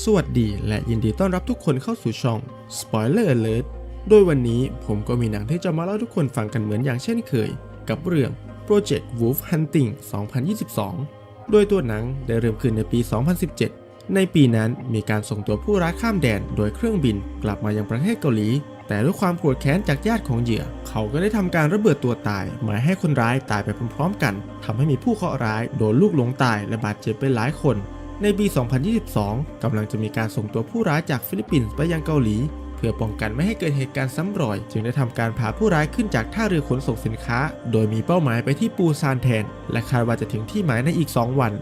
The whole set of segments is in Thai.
สวัสดีและยินดีต้อนรับทุกคนเข้าสู่ช่อง Spoiler Alert โดยวันนี้ผมก็มีหนังที่จะมาเล่าทุกคนฟังกันเหมือนอย่างเช่นเคย กับเรื่อง Project Wolf Hunting 2022 โดยตัวหนังได้เริ่มขึ้นในปี 2017 ในปีนั้นมีการส่งตัวผู้ร้ายข้ามแดนโดยเครื่องบินกลับมายังประเทศเกาหลี แต่ด้วยความโกรธแค้นจากญาติของเหยื่อ เขาก็ได้ทำการระเบิดตัวตาย หมายให้คนร้ายตายไปพร้อมๆ กันทำให้มีผู้เคราะห์ร้ายโดนลูกหลงตายและบาดเจ็บไปหลายคน ในปี 2022 กำลังจะมีการส่งตัวผู้ร้ายจากฟิลิปปินส์ไปยังเกาหลี เพื่อป้องกันไม่ให้เกิดเหตุการณ์ซ้ำรอย จึงได้ทำการพาผู้ร้ายขึ้นจากท่าเรือขนส่งสินค้า โดยมีเป้าหมายไปที่ปูซานแทน และคาดว่าจะถึงที่หมายในอีก 2 วัน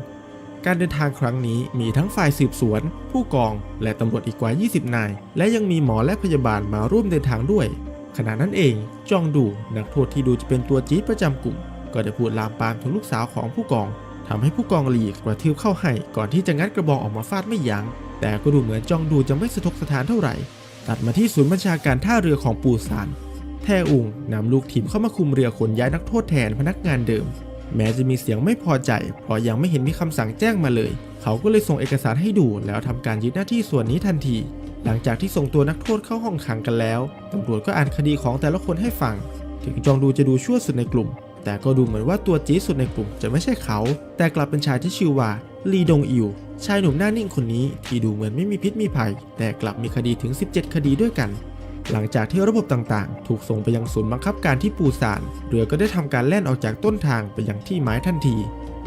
การเดินทางครั้งนี้มีทั้งฝ่ายสืบสวน ผู้กอง และตำรวจอีกกว่า 20 นาย และยังมีหมอและพยาบาลมาร่วมเดินทางด้วย ขณะนั้นเอง จองดู นักโทษที่ดูจะเป็นตัวจี๊ดประจำกลุ่ม ก็ได้พูดลามปามถึงลูกสาวของผู้กอง ทำให้ผู้กองหลีกระทืบเข้าให้ก่อนที่จะงัดกระบองออกมาฟาดไม่ยัง้งแต่ก็ดูเหมือนจองดูจะไม่สะทกสถานเท่าไหร่ ตัดมาที่ศูนย์บัญชาการท่าเรือของปูซาน แทอุงนำลูกทีมเข้ามาคุมเรือขนย้ายนักโทษแทนพนักงานเดิม แม้จะมีเสียงไม่พอใจ เพราะยังไม่เห็นมีคำสั่งแจ้งมาเลย เขาก็เลยส่งเอกสารให้ดูแล้วทำการยึดหน้าที่ส่วนนี้ทันที หลังจากที่ส่งตัวนักโทษเข้าห้องขังกันแล้วตำรวจก็อ่านคดีของแต่ละคนให้ฟัง ถึงจองดูจะดูชั่วสุดในกลุ่ม แต่ก็ดูเหมือนว่าตัวจี๊ดสุดในกลุ่มจะไม่ใช่เขา แต่กลับเป็นชายที่ชื่อว่าลีดงอิว ชายหนุ่มหน้านิ่งคนนี้ที่ดูเหมือนไม่มีพิษมีภัย แต่กลับมีคดีถึง 17 คดีด้วยกัน หลังจากที่ระบบต่างๆ ถูกส่งไปยังศูนย์บังคับการที่ปูซาน เรือก็ได้ทำการแล่นออกจากต้นทางไปยังที่หมายทันที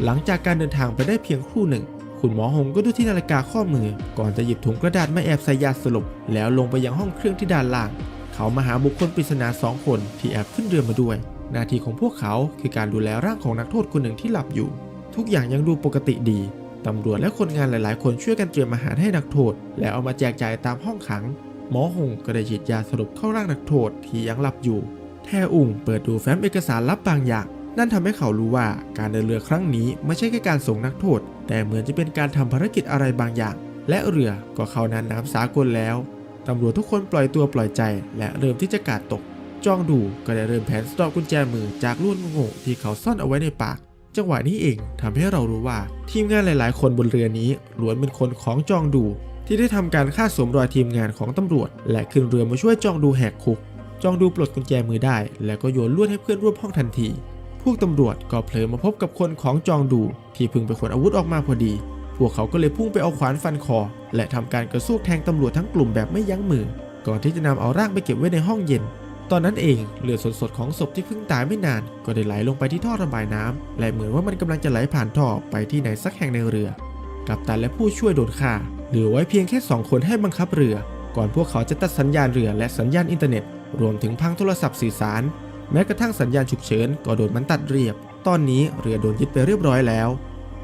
หลังจากการเดินทางไปได้เพียงครู่หนึ่ง คุณหมอหงก็ดูที่นาฬิกาข้อมือ ก่อนจะหยิบถุงกระดาษมาแอบใส่ยาสลบแล้วลงไปยังห้องเครื่องที่ด้านล่าง เขามาหาบุคคลปริศนาสองคนที่แอบขึ้นเรือมาด้วย หน้าที่ของพวกเขาคือการดูแลร่างของนักโทษคนหนึ่งที่หลับอยู่ ทุกอย่างยังดูปกติดี ตำรวจและคนงานหลายๆ คนช่วยกันเตรียมอาหารให้นักโทษ แล้วเอามาแจกจ่ายตามห้องขัง หมอหงก็ได้ฉีดยาสลบเข้าร่างนักโทษที่ยังหลับอยู่ แทอุงเปิดดูแฟ้มเอกสารลับบางอย่าง นั่นทำให้เขารู้ว่าการเดินเรือครั้งนี้ไม่ใช่แค่การส่งนักโทษ แต่เหมือนจะเป็นการทำภารกิจอะไรบางอย่าง และเรือก็เข้านานน้ำสากลแล้วตำรวจทุกคนปล่อยตัวปล่อยใจ และเริ่มที่จะกาดตก จ้องดูก็ได้เริ่มแผนสตอกกุญแจมือจากลวดโง่ๆที่เขาซ่อนเอาไว้ในปาก จังหวะนี้เองทำให้เรารู้ว่า ทีมงานหลาย ๆ คนบนเรือนี้ล้วนเป็นคนของจองดู ที่ได้ทำการฆ่าสวมรอยทีมงานของตำรวจ และขึ้นเรือมาช่วยจองดูแหกคุก จองดูปลดกุญแจมือได้ แล้วก็โยนลวดให้เพื่อนร่วมห้องทันที พวกตำรวจก็เผลอมาพบกับคนของจองดู ที่เพิ่งไปขนอาวุธออกมาพอดี พวกเขาก็เลยพุ่งไปเอาขวานฟันคอ และทำการกระซวกแทงตำรวจทั้งกลุ่มแบบไม่ยั้งมือก่อนที่จะนำเอาร่างไปเก็บไว้ในห้องเย็น ตอนนั้นเองเลือดสดๆของศพที่เพิ่งตายไม่นาน ก็ได้ไหลลงไปที่ท่อระบายน้ำและเหมือนว่ามันกำลังจะไหลผ่านท่อไปที่ไหนสักแห่งในเรือ กัปตันและผู้ช่วยโดนฆ่าเหลือไว้เพียงแค่สองคนให้บังคับเรือ ก่อนพวกเขาจะตัดสัญญาณเรือและสัญญาณอินเทอร์เน็ต รวมถึงพังโทรศัพท์สื่อสาร แม้กระทั่งสัญญาณฉุกเฉินก็โดนมันตัดเรียบ ตอนนี้เรือโดนยึดไปเรียบร้อยแล้ว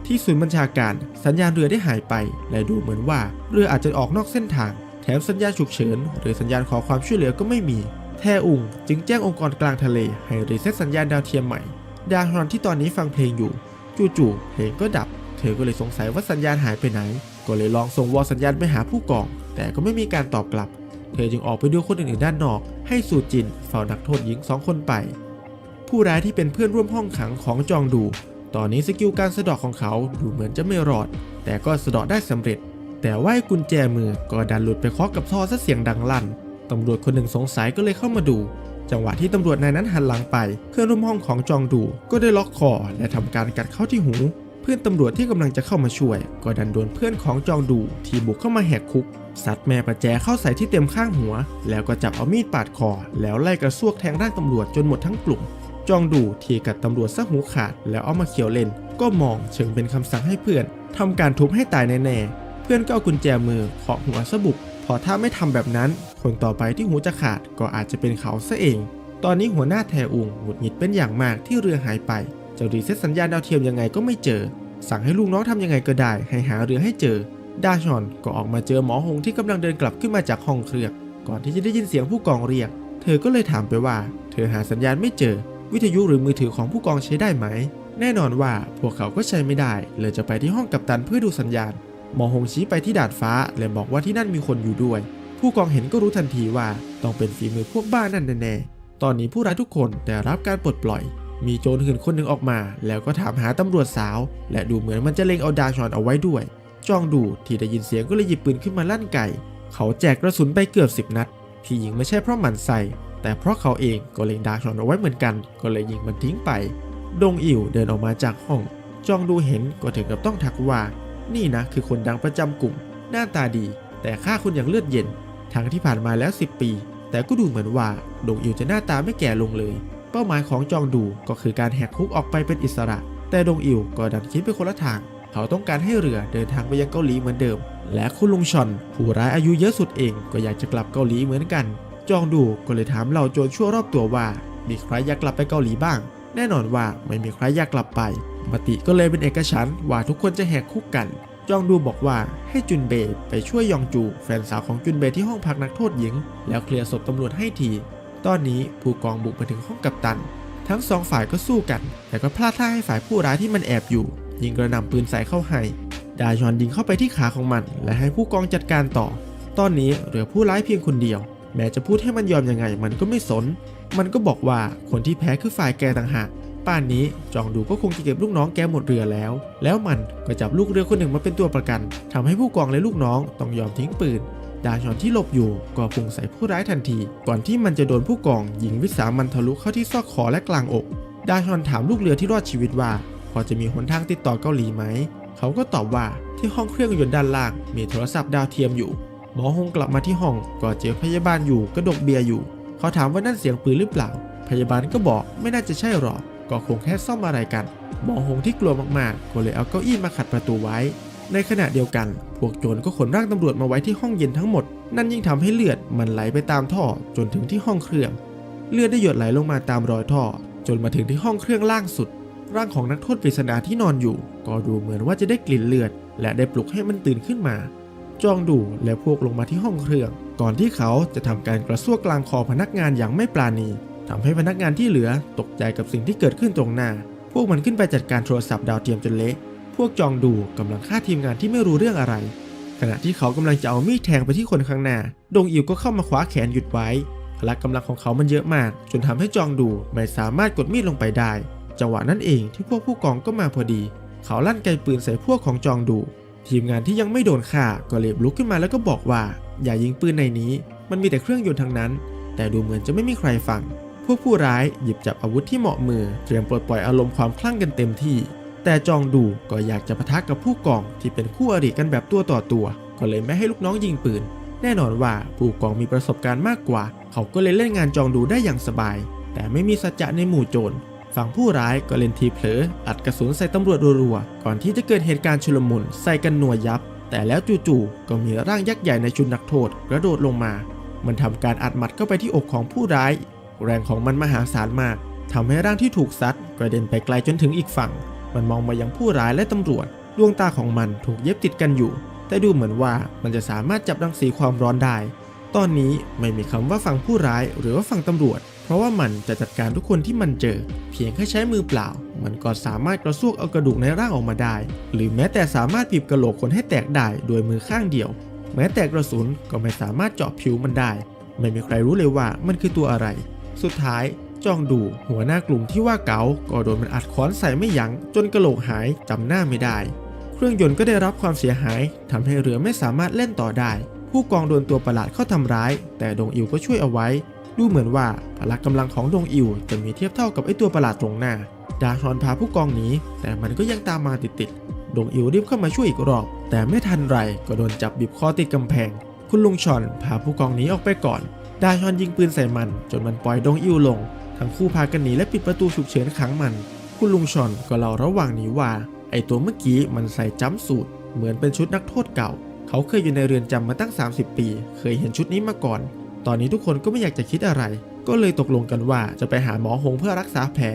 ที่ศูนย์บัญชาการสัญญาณเรือได้หายไป และดูเหมือนว่าเรืออาจจะออกนอกเส้นทาง แถมสัญญาณฉุกเฉิน หรือสัญญาณขอความช่วยเหลือก็ไม่มี แทอุงจึงแจ้งองค์กรกลางทะเลให้รีเซ็ตสัญญาณดาวเทียมใหม่ ดาฮอนที่ตอนนี้ฟังเพลงอยู่ จู่ๆเพลงก็ดับ เธอก็เลยสงสัยว่าสัญญาณหายไปไหน ก็เลยลองส่งวอลสัญญาณไปหาผู้กอง แต่ก็ไม่มีการตอบกลับ เธอจึงออกไปดูคนอื่นๆด้านนอก ให้สูจินเฝ้านักโทษหญิงสองคนไป ผู้ร้ายที่เป็นเพื่อนร่วมห้องขังของจองดู ตอนนี้สกิลการสะดอกของเขาดูเหมือนจะไม่รอด แต่ก็สะดอกได้สำเร็จ แต่ว่าไอ้กุญแจมือก็ดันหลุดไปเคาะกับท่อซะเสียงดังลั่น ตำรวจคนหนึ่งสงสัยก็เลยเข้ามาดู จังหวะที่ตำรวจนายนั้นหันหลังไป เพื่อนร่วมห้องของจองดูก็ได้ล็อกคอและทำการกัดเข้าที่หู เพื่อนตำรวจที่กำลังจะเข้ามาช่วย ก็ดันโดนเพื่อนของจองดู ที่บุกเข้ามาแหกคุกสัตว์แม่ประแจเข้าใส่ที่เต็มข้างหัว แล้วก็จับเอามีดปาดคอ แล้วไล่กระซวกแทงร่างตำรวจจนหมดทั้งกลุ่มจองดูที่กัดตำรวจซะหูขาด แล้วเอามาเขี่ยวเล่น ก็มองเชิงเป็นคำสั่งให้เพื่อนทำการทุบให้ตายแน่ๆเพื่อนก็เอากุญแจมือเคาะหัวซะบุกพอถ้าไม่ทำแบบนั้น คนต่อไปที่หูจะขาดก็อาจจะเป็นเขาซะเอง ตอนนี้หัวหน้าแทอุงหงุดหงิดเป็นอย่างมากที่เรือหายไปจะรีเซ็ตสัญญาณดาวเทียมยังไงก็ไม่เจอ สั่งให้ลูกน้องทำยังไงก็ได้ ให้หาเรือให้เจอ ดาชอนก็ออกมาเจอหมอหงที่กำลังเดินกลับขึ้นมาจากห้องเครื่อง ก่อนที่จะได้ยินเสียงผู้กองเรียก เธอก็เลยถามไปว่า เธอหาสัญญาณไม่เจอ วิทยุหรือมือถือของผู้กองใช้ได้ไหม แน่นอนว่าพวกเขาก็ใช้ไม่ได้ เลยจะไปที่ห้องกัปตันเพื่อดูสัญญาณ หมอหงชี้ไปที่ดาดฟ้าและบอกว่าที่นั่นมีคนอยู่ด้วย ผู้กองเห็นก็รู้ทันทีว่าต้องเป็นฝีมือพวกบ้านนั่นแน่ๆ ตอนนี้ผู้ร้ายทุกคนได้รับการปลดปล่อย มีโจรหื่นคนหนึ่งออกมา แล้วก็ถามหาตำรวจสาว และดูเหมือนมันจะเล็งเอาดาชอนเอาไว้ด้วย จ้องดูที่ได้ยินเสียงก็เลยหยิบปืนขึ้นมาลั่นไก่ เขาแจกกระสุนไปเกือบสิบนัด ที่ยิงไม่ใช่เพราะหมันใส่แต่เพราะเขาเองก็เล็งดาร์ชอนเอาไว้เหมือนกัน ก็เลยยิงมันทิ้งไป ดงอิ๋วเดินออกมาจากห้อง จ้องดูเห็นก็ถึงกับต้องทักว่า นี่นะคือคนดังประจำกลุ่ม หน้าตาดี แต่ฆ่าคนอย่างเลือดเย็น ทั้งที่ผ่านมาแล้ว 10 ปี แต่ก็ดูเหมือนว่าดงอิวจะหน้าตาไม่แก่ลงเลย เป้าหมายของจองดูก็คือการแหกคุกออกไปเป็นอิสระ แต่ดงอิวก็ดันคิดไปคนละทาง เขาต้องการให้เรือเดินทางไปยังเกาหลีเหมือนเดิม และคุณลุงชอนผู้ร้ายอายุเยอะสุดเองก็อยากจะกลับเกาหลีเหมือนกัน จองดูก็เลยถามเหล่าโจรชั่วรอบตัวว่า มีใครอยากกลับไปเกาหลีบ้าง แน่นอนว่าไม่มีใครอยากกลับไป มติก็เลยเป็นเอกฉันท์ว่าทุกคนจะแหกคุกกัน จองดูบอกว่าให้จุนเบย์ไปช่วยยองจูแฟนสาวของจุนเบย์ที่ห้องพักนักโทษหญิง แล้วเคลียร์ศพตำรวจให้ที ตอนนี้ผู้กองบุกมาถึงห้องกัปตัน ทั้งสองฝ่ายก็สู้กัน แต่ก็พลาดท่าให้ฝ่ายผู้ร้ายที่มันแอบอยู่ ยิงกระหน่ำปืนใส่เข้าให้ ดายอนยิงเข้าไปที่ขาของมัน และให้ผู้กองจัดการต่อ ตอนนี้เหลือผู้ร้ายเพียงคนเดียว แม้จะพูดให้มันยอมยังไง มันก็ไม่สน มันก็บอกว่าคนที่แพ้คือฝ่ายแกต่างหาก ป่านนี้จองดูก็คงจะเก็บลูกน้องแกหมดเรือแล้ว แล้วมันก็จับลูกเรือคนหนึ่งมาเป็นตัวประกันทำให้ผู้กองและลูกน้องต้องยอมทิ้งปืน ดาชอนที่หลบอยู่ก็พุ่งใส่ผู้ร้ายทันที ก่อนที่มันจะโดนผู้กองยิงวิสามันทะลุเข้าที่ซอกคอและกลางอก ดาชอนถามลูกเรือที่รอดชีวิตว่า พอจะมีหนทางติดต่อเกาหลีไหม เขาก็ตอบว่าที่ห้องเครื่องยนต์ด้านล่างมีโทรศัพท์ดาวเทียมอยู่หมอฮงกลับมาที่ห้องก็เจอพยาบาลอยู่กระดกเบียร์อยู่ เขาถามว่านั่นเสียงปืนหรือเปล่า พยาบาลก็บอกไม่น่าจะใช่หรอก ก็คงแค่ซ่อมอะไรกัน หมอหงที่กลัวมากๆ ก็เลยเอาเก้าอี้มาขัดประตูไว้ ในขณะเดียวกัน พวกโจรก็ขนร่างตำรวจมาไว้ที่ห้องเย็นทั้งหมด นั่นยิ่งทำให้เลือดมันไหลไปตามท่อจนถึงที่ห้องเครื่อง เลือดได้หยดไหลลงมาตามรอยท่อ จนมาถึงที่ห้องเครื่องล่างสุด ร่างของนักโทษปริศนาที่นอนอยู่ ก็ดูเหมือนว่าจะได้กลิ่นเลือด และได้ปลุกให้มันตื่นขึ้นมาจองดูและพวกลงมาที่ห้องเครื่อง ก่อนที่เขาจะทำการกระซวกกลางคอพนักงานอย่างไม่ปราณี ทำให้พนักงานที่เหลือตกใจกับสิ่งที่เกิดขึ้นตรงหน้า พวกมันขึ้นไปจัดการโทรศัพท์ดาวเทียมจนเละ พวกจองดูกำลังฆ่าทีมงานที่ไม่รู้เรื่องอะไร ขณะที่เขากำลังจะเอามีดแทงไปที่คนข้างหน้า ดงอิวก็เข้ามาคว้าแขนหยุดไว้พละกำลังของเขามันเยอะมาก จนทำให้จองดูไม่สามารถกดมีดลงไปได้ จังหวะนั้นเองที่พวกผู้กองก็มาพอดี เขาลั่นไกปืนใส่พวกของจองดู ทีมงานที่ยังไม่โดนฆ่าก็เรียบลุกขึ้นมาแล้วก็บอกว่า อย่ายิงปืนในนี้ มันมีแต่เครื่องยนต์ทั้งนั้น แต่ดูเหมือนจะไม่มีใครฟัง พวกผู้ร้ายหยิบจับอาวุธที่เหมาะมือ เตรียมปลดปล่อยอารมณ์ความคลั่งกันเต็มที่ แต่จองดูก็อยากจะปะทะกับผู้กองที่เป็นคู่อริกันแบบตัวต่อตัว ก็เลยไม่ให้ลูกน้องยิงปืน แน่นอนว่าผู้กองมีประสบการณ์มากกว่า เขาก็เลยเล่นงานจองดูได้อย่างสบาย แต่ไม่มีสัจจะในหมู่โจรฝั่งผู้ร้ายก็เล่นทีเผลออัดกระสุนใส่ตำรวจรัวๆ ก่อนที่จะเกิดเหตุการณ์ชุลมุนใส่กันนัวยับ แต่แล้วจู่ๆ ก็มีร่างยักษ์ใหญ่ในชุดนักโทษกระโดดลงมา มันทำการอัดหมัดเข้าไปที่อกของผู้ร้าย แรงของมันมหาศาลมากทำให้ร่างที่ถูกซัดกระเด็นไปไกลจนถึงอีกฝั่ง มันมองมายังผู้ร้ายและตำรวจ ดวงตาของมันถูกเย็บติดกันอยู่ แต่ดูเหมือนว่ามันจะสามารถจับรังสีความร้อนได้ ตอนนี้ไม่มีคำว่าฝั่งผู้ร้ายหรือว่าฝั่งตำรวจ เพราะว่ามันจะจัดการทุกคนที่มันเจอ เพียงแค่ใช้มือเปล่า มันก็สามารถกระซวกเอากระดูกในร่างออกมาได้ หรือแม้แต่สามารถบีบกระโหลกคนให้แตกได้โดยมือข้างเดียว แม้แต่กระสุนก็ไม่สามารถเจาะผิวมันได้ไม่มีใครรู้เลยว่ามันคือตัวอะไร สุดท้ายจ้องดูหัวหน้ากลุ่มที่ว่าเก๋าก็โดนมันอัดค้อนใส่ไม่ยัง้งจนกระโหลกหายจำหน้าไม่ได้ เครื่องยนต์ก็ได้รับความเสียหายทำให้เรือไม่สามารถเล่นต่อได้ ผู้กองโดนตัวประหลาดเข้าทำร้าย แต่ดงอิวก็ช่วยเอาไว้ ดูเหมือนว่าพละกำลังของดงอิวจะมีเทียบเท่ากับไอตัวประหลาดตรงหน้า ดาฮอนพาผู้กองหนีแต่มันก็ยังตามมาติดๆดงอิวรีบเข้ามาช่วยอีกรอบ แต่ไม่ทันไรก็โดนจับบีบคอติดกำแพง คุณลุงชอนพาผู้กองหนีออกไปก่อน ดาฮอนยิงปืนใส่มัน จนมันปล่อยดงอิวลง ทั้งคู่พากันหนีและปิดประตูฉุกเฉินขังมัน คุณลุงชอนก็เล่าระหว่างหนีว่า ไอตัวเมื่อกี้มันใส่จัมสูทเหมือนเป็นชุดนักโทษเก่า เขาเคยอยู่ในเรือนจำมาตั้ง 30 ปี เคยเห็นชุดนี้มาก่อน ตอนนี้ทุกคนก็ไม่อยากจะคิดอะไร ก็เลยตกลงกันว่าจะไปหาหมอหงเพื่อรักษาแผล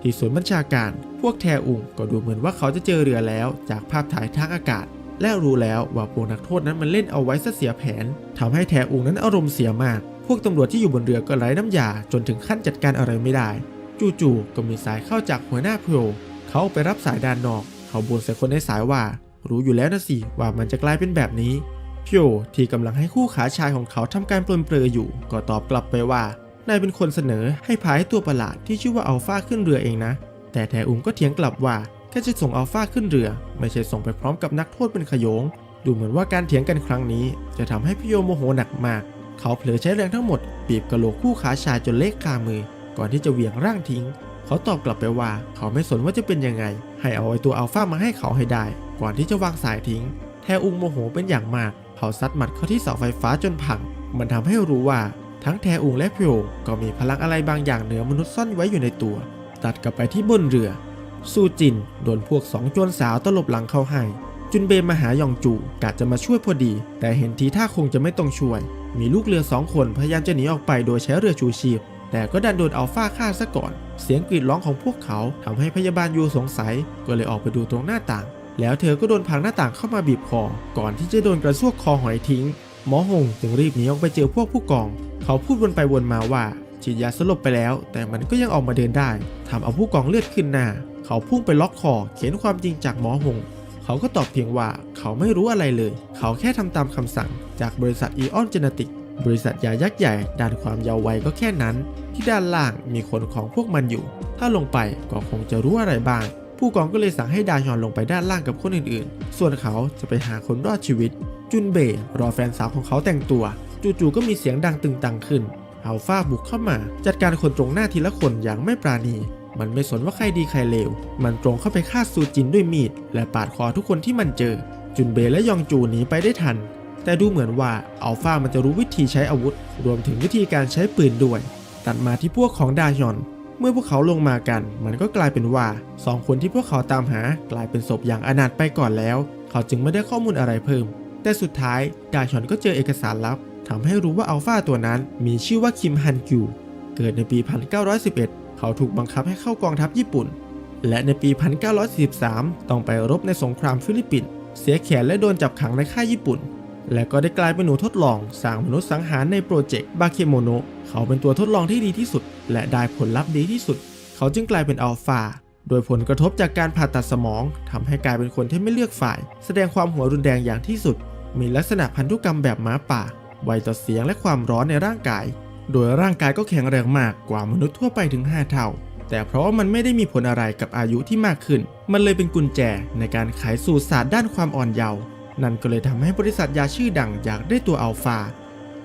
ที่ศูนย์บัญชาการ พวกแทอุงก็ดูเหมือนว่าเขาจะเจอเรือแล้วจากภาพถ่ายทางอากาศและรู้แล้วว่าพวกนักโทษนั้นมันเล่นเอาไว้ซะเสียแผนทำให้แทอุงนั้นอารมณ์เสียมาก พวกตำรวจที่อยู่บนเรือก็ไร้น้ำยาจนถึงขั้นจัดการอะไรไม่ได้ จู่ๆก็มีสายเข้าจากหัวหน้าโพรเขาไปรับสายด้านนอก เขาบ่นใส่คนในสายว่า รู้อยู่แล้วนะสิว่ามันจะกลายเป็นแบบนี้พิโอที่กำลังให้คู่ขาชายของเขาทำการปลนเปลืออยู่ ก็ตอบกลับไปว่านายเป็นคนเสนอให้พาให้ตัวประหลาดที่ชื่อว่าอัลฟาขึ้นเรือเองนะ แต่แทอุงก็เถียงกลับว่าแค่จะส่งอัลฟาขึ้นเรือ ไม่ใช่ส่งไปพร้อมกับนักโทษเป็นขยง ดูเหมือนว่าการเถียงกันครั้งนี้ จะทำให้พี่โยโมโหหนักมาก เขาเผลอใช้แรงทั้งหมดบีบกระโหลกคู่ขาชายจนเละคามือ ก่อนที่จะเหวี่ยงร่างทิ้ง เขาตอบกลับไปว่า เขาไม่สนว่าจะเป็นยังไง ให้เอาไอ้ตัวอัลฟามาให้เขาให้ได้ ก่อนที่จะวางสายทิ้ง แทอุงโมโหเป็นอย่างมาก เขาซัดหมัดเข้าที่เสาไฟฟ้าจนพัง มันทำให้รู้ว่าทั้งแทอุงและพิโอก็มีพลังอะไรบางอย่างเหนือมนุษย์ซ่อนไว้อยู่ในตัว ตัดกลับไปที่บนเรือ ซูจินโดนพวกสองโจรสาวตลบหลังเข้าให้ จุนเบมาหายองจูกะจะมาช่วยพอดี แต่เห็นทีท่าคงจะไม่ต้องช่วย มีลูกเรือสองคนพยายามจะหนีออกไปโดยใช้เรือชูชีพ แต่ก็ดันโดนอัลฟาฆ่าซะก่อน เสียงกรีดร้องของพวกเขาทำให้พยาบาลยูสงสัย ก็เลยออกไปดูตรงหน้าต่าง แล้วเธอก็โดนพังหน้าต่างเข้ามาบีบคอ ก่อนที่จะโดนกระซวกคอหอยทิ้ง หมอหงจึงรีบหนีออกไปเจอพวกผู้กอง เขาพูดวนไปวนมาว่าฉีดยาสลบไปแล้ว แต่มันก็ยังออกมาเดินได้ทำเอาผู้กองเลือดขึ้นหน้า เขาพุ่งไปล็อกคอเขียนความจริงจากหมอหง เขาก็ตอบเพียงว่าเขาไม่รู้อะไรเลย เขาแค่ทำตามคำสั่ง จากบริษัทอีออนเจเนติก บริษัทยายักษ์ใหญ่ด้านความยาววัยก็แค่นั้น ที่ด้านล่างมีคนของพวกมันอยู่ ถ้าลงไปก็คงจะรู้อะไรบ้าง ผู้กองก็เลยสั่งให้ดาฮยอนลงไปด้านล่างกับคนอื่นๆ ส่วนเขาจะไปหาคนรอดชีวิต จุนเบย์รอแฟนสาวของเขาแต่งตัว จู่ๆก็มีเสียงดังตึงตังขึ้นอัลฟาบุกเข้ามา จัดการคนตรงหน้าทีละคนอย่างไม่ปราณี มันไม่สนว่าใครดีใครเลว มันตรงเข้าไปฆ่าซูจินด้วยมีด และปาดคอทุกคนที่มันเจอ จุนเบและยองจูหนีไปได้ทัน แต่ดูเหมือนว่าอัลฟามันจะรู้วิธีใช้อาวุธ รวมถึงวิธีการใช้ปืนด้วย ตัดมาที่พวกของดาฮยอน เมื่อพวกเขาลงมากัน มันก็กลายเป็นว่าสองคนที่พวกเขาตามหากลายเป็นศพอย่างอนาถไปก่อนแล้ว เขาจึงไม่ได้ข้อมูลอะไรเพิ่ม แต่สุดท้ายดาชอนก็เจอเอกสารลับทำให้รู้ว่าอัลฟาตัวนั้นมีชื่อว่าคิมฮันกิวเกิดในปี 1911 เขาถูกบังคับให้เข้ากองทัพญี่ปุ่น และในปี 1943 ต้องไปรบในสงครามฟิลิปปินส์เสียแขนและโดนจับขังในค่ายญี่ปุ่น และก็ได้กลายเป็นหนูทดลองสร้างมนุษย์สังหารในโปรเจกต์บาเคโมโนเขาเป็นตัวทดลองที่ดีที่สุด และได้ผลลัพธ์ดีที่สุด เขาจึงกลายเป็นอัลฟาโดยผลกระทบจากการผ่าตัดสมองทำให้กลายเป็นคนที่ไม่เลือกฝ่าย แสดงความหัวรุนแรงอย่างที่สุด มีลักษณะพันธุกรรมแบบหมาป่า ไวต่อเสียงและความร้อนในร่างกาย โดยร่างกายก็แข็งแรงมากกว่ามนุษย์ทั่วไปถึง 5 เท่า แต่เพราะามันไม่ได้มีผลอะไรกับอายุที่มากขึ้น มันเลยเป็นกุญแจในการขายสูตรศาสตร์ด้านความอ่อนเยาว์นั่นก็เลยทำให้บริษัทยาชื่อดังอยากได้ตัวอัลฟา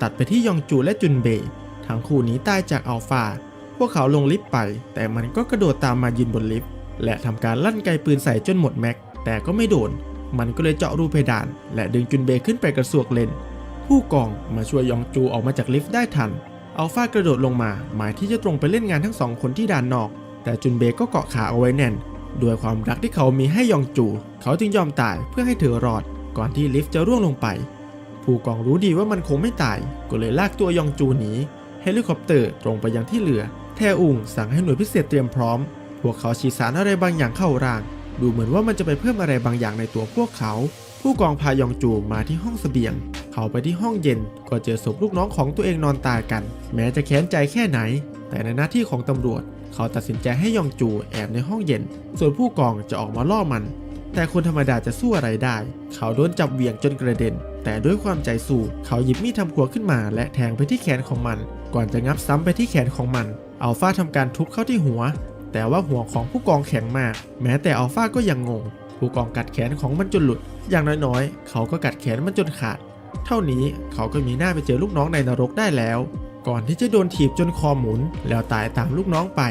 ตัดไปที่ยองจูและจุนเบย์ทั้งคู่หนี้ตายจากอัลฟาพวกเขาลงลิฟต์ไป แต่มันก็กระโดดตามมายืนบนลิฟต์และทำการลั่นไกปืนใส่จนหมดแม็ก แต่ก็ไม่โดน มันก็เลยเจาะรูเพดาน และดึงจุนเบย์ขึ้นไปกระสวกเลนผู้กองมาช่วยยองจูออกมาจากลิฟต์ได้ทัน อัลฟากระโดดลงมา หมายที่จะตรงไปเล่นงานทั้งสองคนที่ด่านนอก แต่จุนเบก็เกาะขาเอาไว้แน่น ด้วยความรักที่เขามีให้ยองจู เขาจึงยอมตายเพื่อให้เธอรอด ก่อนที่ลิฟต์จะร่วงลงไป ผู้กองรู้ดีว่ามันคงไม่ตาย ก็เลยลากตัวยองจูหนี เฮลิคอปเตอร์ตรงไปยังที่เรือ แทอุงสั่งให้หน่วยพิเศษเตรียมพร้อม พวกเขาฉีดสารอะไรบางอย่างเข้าร่าง ดูเหมือนว่ามันจะไปเพิ่มอะไรบางอย่างในตัวพวกเขา ผู้กองพายองจูมาที่ห้องเสบียง เขาไปที่ห้องเย็นก็เจอศพลูกน้องของตัวเองนอนตายกัน แม้จะแค้นใจแค่ไหน แต่ในหน้าที่ของตำรวจ เขาตัดสินใจให้ยองจูแอบในห้องเย็น ส่วนผู้กองจะออกมาล่อมัน แต่คนธรรมดาจะสู้อะไรได้ เขาโดนจับเวียงจนกระเด็น แต่ด้วยความใจสู้เขาหยิบมีดทำครัวขึ้นมาและแทงไปที่แขนของมัน ก่อนจะงับซ้ำไปที่แขนของมันอัลฟาทำการทุบเข้าที่หัว แต่ว่าหัวของผู้กองแข็งมาก แม้แต่อัลฟาก็ยังงง ผู้กองกัดแขนของมันจนหลุด อย่างน้อยๆ เขาก็กัดแขนมันจนขาด เท่านี้เขาก็มีหน้าไปเจอลูกน้องในนรกได้แล้ว ก่อนที่จะโดนถีบจนคอหมุน แล้วตายตามลูกน้องไป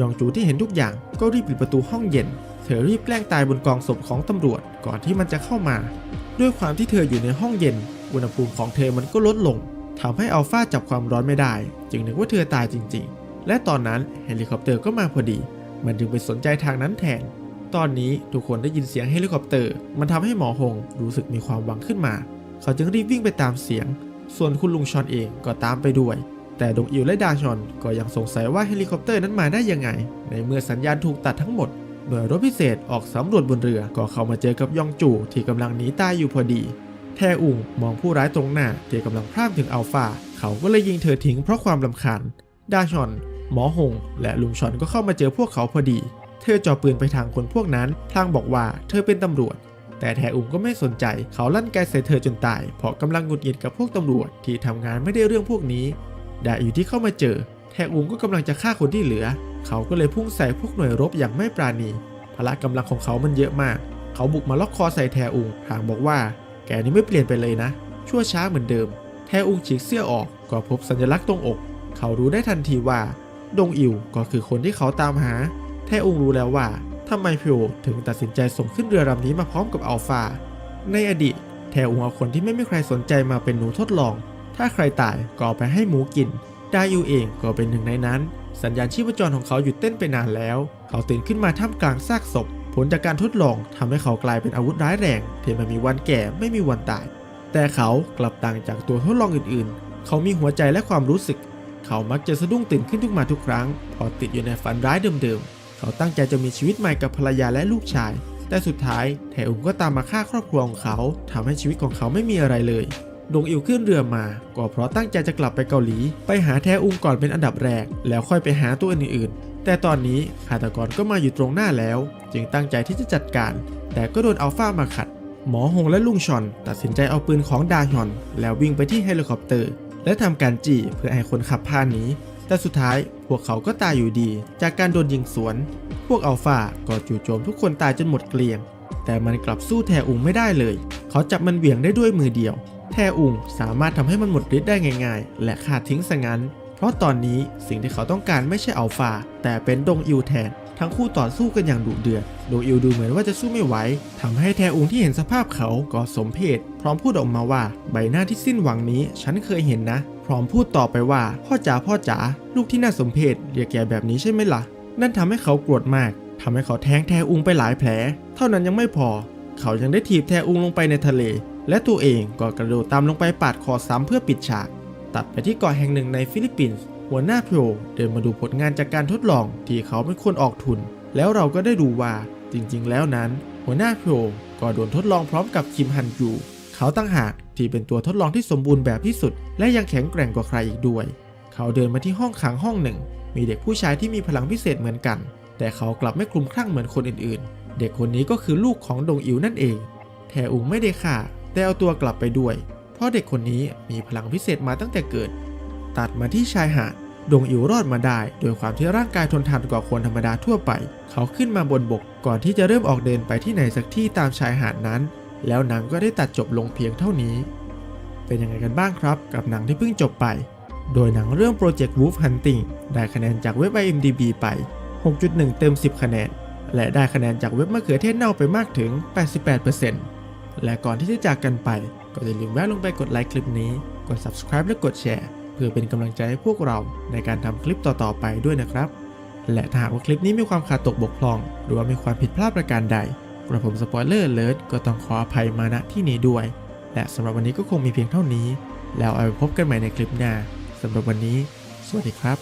ยองจูที่เห็นทุกอย่างก็รีบปิดประตูห้องเย็น เธอรีบแกล้งตายบนกองศพของตำรวจก่อนที่มันจะเข้ามา ด้วยความที่เธออยู่ในห้องเย็น อุณหภูมิของเธอมันก็ลดลงทำให้อัลฟาจับความร้อนไม่ได้ จึงนึกว่าเธอตายจริง ๆ และตอนนั้นเฮลิคอปเตอร์ก็มาพอดี มันจึงไปสนใจทางนั้นแทนตอนนี้ทุกคนได้ยินเสียงเฮลิคอปเตอร์ มันทำให้หมอหงรู้สึกมีความหวังขึ้นมา เขาจึงรีบวิ่งไปตามเสียง ส่วนคุณลุงชอนเองก็ตามไปด้วย แต่ดงอิวและดาชอนก็ยังสงสัยว่าเฮลิคอปเตอร์นั้นมาได้ยังไง ในเมื่อสัญญาณถูกตัดทั้งหมดหน่วยรบพิเศษออกสำรวจบนเรือก็เข้ามาเจอกับยองจูที่กำลังหนีตายอยู่พอดี แทอุงมองผู้ร้ายตรงหน้าที่กำลังพร่ำถึงอัลฟาเขาก็เลยยิงเธอทิ้งเพราะความลำคาญดาชอน หมอหง และลุงชอนก็เข้ามาเจอพวกเขาพอดี เธอจ่อปืนไปทางคนพวกนั้นพลางบอกว่าเธอเป็นตำรวจ แต่แทอุงก็ไม่สนใจ เขาลั่นไกใส่เธอจนตาย เพราะกำลังหงุดหงิดกับพวกตำรวจที่ทำงานไม่ได้เรื่องพวกนี้ดาอยู่ที่เข้ามาเจอ แทอุงก็กำลังจะฆ่าคนที่เหลือ เขาก็เลยพุ่งใส่พวกหน่วยรบอย่างไม่ปราณี พละกำลังของเขามันเยอะมาก เขาบุกมาล็อกคอใส่แทอุงพางบอกว่า แกนี่ไม่เปลี่ยนไปเลยนะ ชั่วช้าเหมือนเดิม แทอุงฉีกเสื้อออก ก็พบสัญลักษณ์ตรงอก เขารู้ได้ทันทีว่า ดงอิวก็คือคนที่เขาตามหา แทอุงรู้แล้วว่า ทำไมพิโอถึงตัดสินใจส่งขึ้นเรือลำนี้มาพร้อมกับอัลฟา ในอดีตแทอุงเอาคนที่ไม่มีใครสนใจมาเป็นหนูทดลอง ถ้าใครตายก็ไปให้หมูกิน ดายูเองก็เป็นหนึ่งในนั้น สัญญาณชีพจรของเขาหยุดเต้นไปนานแล้ว เขาตื่นขึ้นมาท่ามกลางซากศพ ผลจากการทดลองทำให้เขากลายเป็นอาวุธร้ายแรงที่ไม่มีวันแก่ไม่มีวันตาย แต่เขากลับต่างจากตัวทดลองอื่นๆ เขามีหัวใจและความรู้สึก เขามักจะสะดุ้งตื่นขึ้นทุกมาทุกครั้ง พอติดอยู่ในฝันร้ายเดิมๆ เขาตั้งใจจะมีชีวิตใหม่กับภรรยาและลูกชาย แต่สุดท้ายแถอุงก็ตามมาฆ่าครอบครัวของเขาทำให้ชีวิตของเขาไม่มีอะไรเลย ดงอิวขึ้นเรือมาก็เพราะตั้งใจจะกลับไปเกาหลี ไปหาแทอุงก่อนเป็นอันดับแรก แล้วค่อยไปหาตัวอื่นๆ แต่ตอนนี้ฆาตกรก็มาอยู่ตรงหน้าแล้ว จึงตั้งใจที่จะจัดการ แต่ก็โดนอัลฟามาขัด หมอฮงและลุงชอน ตัดสินใจเอาปืนของดาฮยอน แล้ววิ่งไปที่เฮลิคอปเตอร์ และทำการจี้เพื่อให้คนขับพาหนี แต่สุดท้ายพวกเขาก็ตายอยู่ดี จากการโดนยิงสวน พวกอัลฟาก็จู่โจมทุกคนตายจนหมดเกลียง แต่มันกลับสู้แทอุงไม่ได้เลย เขาจับมันเหวี่ยงได้ด้วยมือเดียว แทอุงสามารถทำให้มันหมดฤทธิ์ได้ง่ายๆ และขาดทิ้งซะงั้น เพราะตอนนี้สิ่งที่เขาต้องการไม่ใช่อัลฟาแต่เป็นดงอิวแทน ทั้งคู่ต่อสู้กันอย่างดุเดือด ดงอิวดูเหมือนว่าจะสู้ไม่ไหวทำให้แทอุงที่เห็นสภาพเขาก็สมเพชพร้อมพูดออกมาว่า ใบหน้าที่สิ้นหวังนี้ฉันเคยเห็นนะ พร้อมพูดต่อไปว่าพ่อจ๋าพ่อจ๋าลูกที่น่าสมเพชเรียกแกแบบนี้ใช่ไหมล่ะ นั่นทำให้เขาโกรธมากทำให้เขาแทงแทอุงไปหลายแผล เท่านั้นยังไม่พอ เขายังได้ถีบแทอุงลงไปในทะเล และตัวเองก็กระโดดตามลงไปปาดคอซ้ำเพื่อปิดฉาก ตัดไปที่เกาะแห่งหนึ่งในฟิลิปปินส์หัวหน้าโพรเดินมาดูผลงานจากการทดลองที่เขาเป็นคนออกทุน แล้วเราก็ได้ดูว่าจริงๆ แล้วนั้น หัวหน้าโพรก็โดนทดลองพร้อมกับคิมฮันยูเขาตั้งหาก ที่เป็นตัวทดลองที่สมบูรณ์แบบที่สุด และยังแข็งแกร่งกว่าใครอีกด้วย เขาเดินมาที่ห้องขังห้องหนึ่ง มีเด็กผู้ชายที่มีพลังพิเศษเหมือนกัน แต่เขากลับไม่คลุมคลั่งเหมือนคนอื่นๆ เด็กคนนี้ก็คือลูกของดงอิวนั่นเอง แทอุงไม่ได้ฆ่า แต่เอาตัวกลับไปด้วย เพราะเด็กคนนี้มีพลังพิเศษมาตั้งแต่เกิด ตัดมาที่ชายหาดดงอิวรอดมาได้ โดยความที่ร่างกายทนทานกว่าคนธรรมดาทั่วไป เขาขึ้นมาบนบกก่อนที่จะเริ่มออกเดินไปที่ไหนสักที่ตามชายหาดนั้น แล้วหนังก็ได้ตัดจบลงเพียงเท่านี้ เป็นยังไงกันบ้างครับกับหนังที่เพิ่งจบไป โดยหนังเรื่อง Project Wolf Hunting ได้คะแนนจากเว็บ IMDb ไป 6.1 เต็ม 10 คะแนน และได้คะแนนจากเว็บมะเขือเทศเน่าไปมากถึง 88%และก่อนที่จะจากกันไป ก็อย่าลืมแวะลงไปกดไลค์คลิปนี้ กด subscribe และกดแชร์ เพื่อเป็นกำลังใจให้พวกเราในการทำคลิปต่อๆไปด้วยนะครับ และถ้าหากว่าคลิปนี้มีความขาดตกบกพร่อง หรือว่ามีความผิดพลาดประการใด กระผมสปอยเลอร์เลิศก็ต้องขออภัยมาณที่นี้ด้วย และสำหรับวันนี้ก็คงมีเพียงเท่านี้ แล้วเอาไปพบกันใหม่ในคลิปหน้าสำหรับวันนี้ สวัสดีครับ